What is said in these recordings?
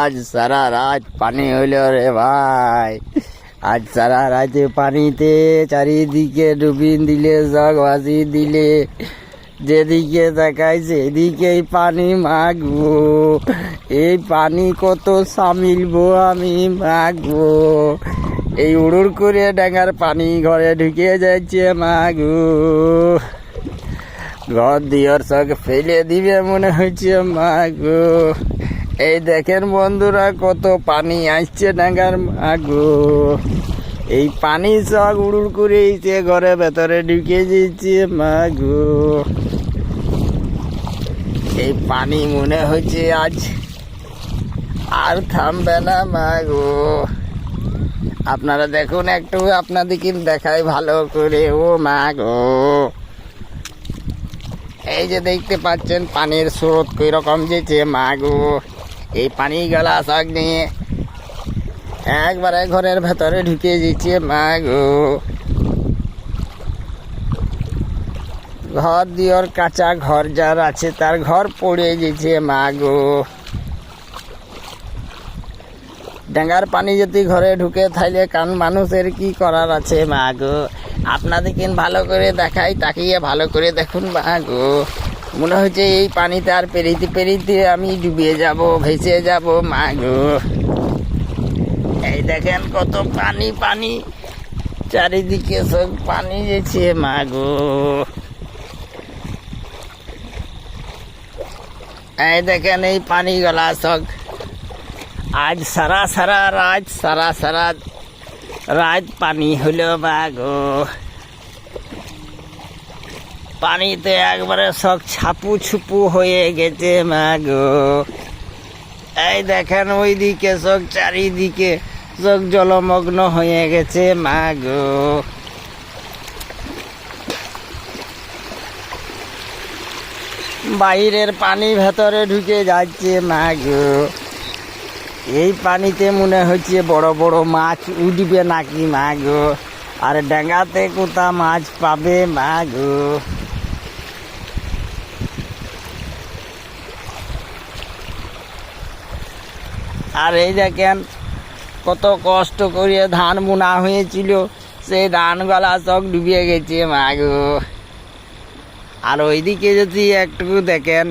আজ সারা রাত পানি হইল রে ভাই। আজ সারা রাতে পানিতে চারিদিকে ডুবিন দিলে, জগ ভাসি দিলে। যেদিকে তাকাই সেদিকেই পানি মাগবো এই পানি কত সামিলবো আমি মাগবো এই উড়ুর করে ডাঙার পানি ঘরে ঢুকে যাচ্ছে, মাগো। ঘর দিয়র সব ফেলে দিবে মনে হচ্ছে মাগো এই দেখেন বন্ধুরা, কত পানি আসছে ডাঙ্গার মাগো এই পানি সব উড়ুর করে এসে ঘরে ভেতরে ঢুকে যাচ্ছে মাগো এই পানি মনে হচ্ছে আজ আর থামবে না মাগো আপনারা দেখুন, একটু আপনাদেরকে দেখাই ভালো করে, ও মাগো এই যে দেখতে পাচ্ছেন, পানির স্রোত কই রকম যেছে মাগো। এই পানি গলা শাক নিয়ে একবারে ঘরের ভেতরে ঢুকে যেছে মাগো। ঘর দিওর কাঁচা ঘর যার আছে, তার ঘর পড়ে গেছে মাগো। ডাঙ্গার পানি যদি ঘরে ঢুকে থাইলে কান মানুষের কি করার আছে মা গো আপনাদেরকে ভালো করে দেখাই, তাকিয়ে ভালো করে দেখুন মা গো মনে হচ্ছে এই পানিতে আর পেরিতে পেরিতে আমি ডুবিয়ে যাব, ভেসে যাব মা গো এই দেখেন কত পানি পানি। চারিদিকে সব পানি যেছে মা গো এই দেখেন এই পানি গলা সব। আজ সারা সারা রাত, সারা সারা রাত পানি হলো গো। পানিতে একবারে সব ছাপু ছুপু হয়ে গেছে গো। এই দেখেন ওইদিকে সব চারিদিকে সব জলমগ্ন হয়ে গেছে গো। বাইরের পানি ভেতরে ঢুকে যাচ্ছে গো। এই পানিতে মনে হচ্ছে বড় বড় মাছ উঠবে নাকি মাগো? আর ডাঙ্গাতে কোথা মাছ পাবে মাগো? আর এই দেখেন, কত কষ্ট করে ধান বোনা হয়েছিল, সেই ধানগুলা সব ডুবিয়ে গেছে মাগো। আর ওইদিকে যদি একটু দেখেন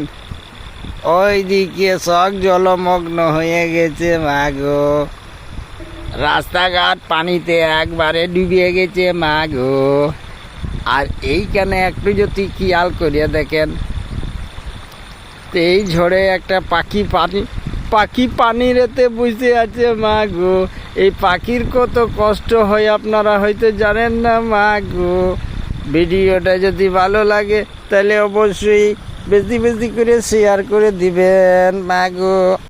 ওইদিকে সব জলমগ্ন হয়ে গেছে, মাগো। রাস্তাঘাট পানিতে একবারে ডুবিয়ে গেছে, মাগো। আর এইখানে একটু যদি খেয়াল করিয়া দেখেন তো এই ঝড়ে একটা পাখি পানি, পাখি পানিরেতে বসে আছে মা গো এই পাখির কত কষ্ট হয় আপনারা হয়তো জানেন না মা গো ভিডিওটা যদি ভালো লাগে, তাহলে অবশ্যই বেশি বেজি করে শেয়ার করে দিবেন মাগো।